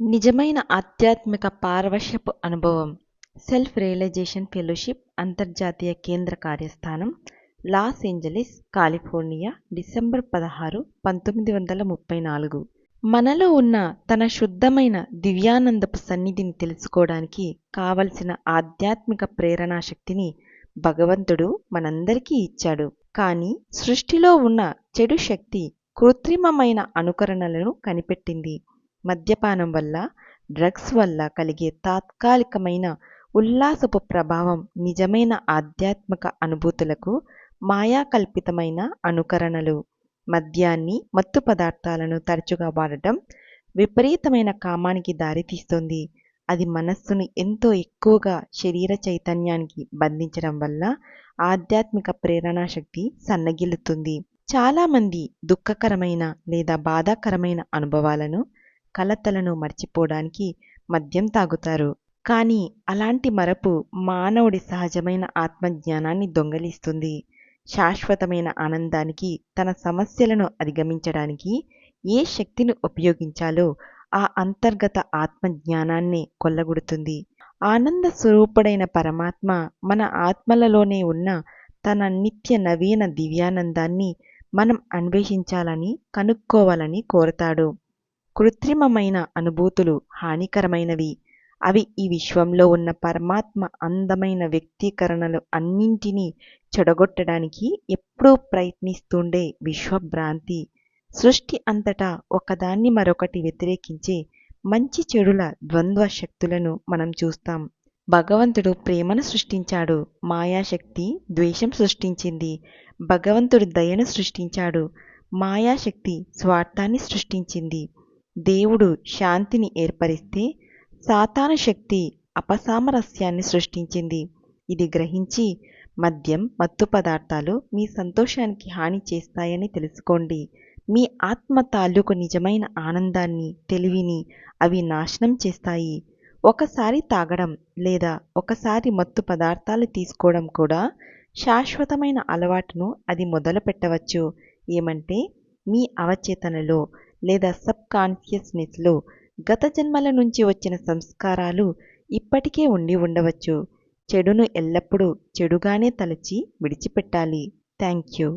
నిజమైన ఆధ్యాత్మిక పారవశ్యపు అనుభవం సెల్ఫ్ రియలైజేషన్ ఫెలోషిప్ అంతర్జాతీయ కేంద్ర కార్యస్థానం లాస్ ఏంజలీస్ కాలిఫోర్నియా డిసెంబర్ పదహారు పంతొమ్మిది వందల ముప్పై నాలుగు. మనలో ఉన్న తన శుద్ధమైన దివ్యానందపు సన్నిధిని తెలుసుకోవడానికి కావలసిన ఆధ్యాత్మిక ప్రేరణా శక్తిని భగవంతుడు మనందరికీ ఇచ్చాడు. కానీ సృష్టిలో ఉన్న చెడు శక్తి కృత్రిమమైన అనుకరణలను కనిపెట్టింది. మద్యపానం వల్ల డ్రగ్స్ వల్ల కలిగే తాత్కాలికమైన ఉల్లాసపు ప్రభావం నిజమైన ఆధ్యాత్మిక అనుభూతులకు మాయాకల్పితమైన అనుకరణలు. మద్యాన్ని మత్తు పదార్థాలను తరచుగా వాడటం విపరీతమైన కామానికి దారితీస్తుంది. అది మనస్సును ఎంతో ఎక్కువగా శరీర చైతన్యానికి బంధించడం వల్ల ఆధ్యాత్మిక ప్రేరణా శక్తి సన్నగిల్లుతుంది. చాలామంది దుఃఖకరమైన లేదా బాధాకరమైన అనుభవాలను కలతలను మర్చిపోవడానికి మద్యం తాగుతారు. కానీ అలాంటి మరపు మానవుడి సహజమైన ఆత్మజ్ఞానాన్ని దొంగలిస్తుంది. శాశ్వతమైన ఆనందానికి తన సమస్యలను అధిగమించడానికి ఏ శక్తిని ఉపయోగించాలో ఆ అంతర్గత ఆత్మజ్ఞానాన్ని కొల్లగొడుతుంది. ఆనంద స్వరూపుడైన పరమాత్మ మన ఆత్మలలోనే ఉన్న తన నిత్య నవీన దివ్యానందాన్ని మనం అన్వేషించాలని కనుక్కోవాలని కోరతాడు. కృత్రిమమైన అనుభూతులు హానికరమైనవి. అవి ఈ విశ్వంలో ఉన్న పరమాత్మ అందమైన వ్యక్తీకరణలు అన్నింటినీ చెడగొట్టడానికి ఎప్పుడూ ప్రయత్నిస్తుండే విశ్వభ్రాంతి. సృష్టి అంతటా ఒకదాన్ని మరొకటి వ్యతిరేకించే మంచి చెడుల ద్వంద్వ శక్తులను మనం చూస్తాం. భగవంతుడు ప్రేమను సృష్టించాడు. మాయాశక్తి ద్వేషం సృష్టించింది. భగవంతుడు దయను సృష్టించాడు. మాయాశక్తి స్వార్థాన్ని సృష్టించింది. దేవుడు శాంతిని ఏర్పరిస్తే సాతాన శక్తి అపసామరస్యాన్ని సృష్టించింది. ఇది గ్రహించి మద్యం మత్తు పదార్థాలు మీ సంతోషానికి హాని చేస్తాయని తెలుసుకోండి. మీ ఆత్మ తాలూకు నిజమైన ఆనందాన్ని తెలివిని అవి నాశనం చేస్తాయి. ఒకసారి తాగడం లేదా ఒకసారి మత్తు పదార్థాలు తీసుకోవడం కూడా శాశ్వతమైన అలవాటును అది మొదలు పెట్టవచ్చు ఏమంటే మీ అవచేతనలో లేదా సబ్ కాన్షియస్నెస్లో గత జన్మల నుంచి వచ్చిన సంస్కారాలు ఇప్పటికే ఉండి ఉండవచ్చు. చెడును ఎల్లప్పుడూ చెడుగానే తలచి విడిచిపెట్టాలి. Thank you.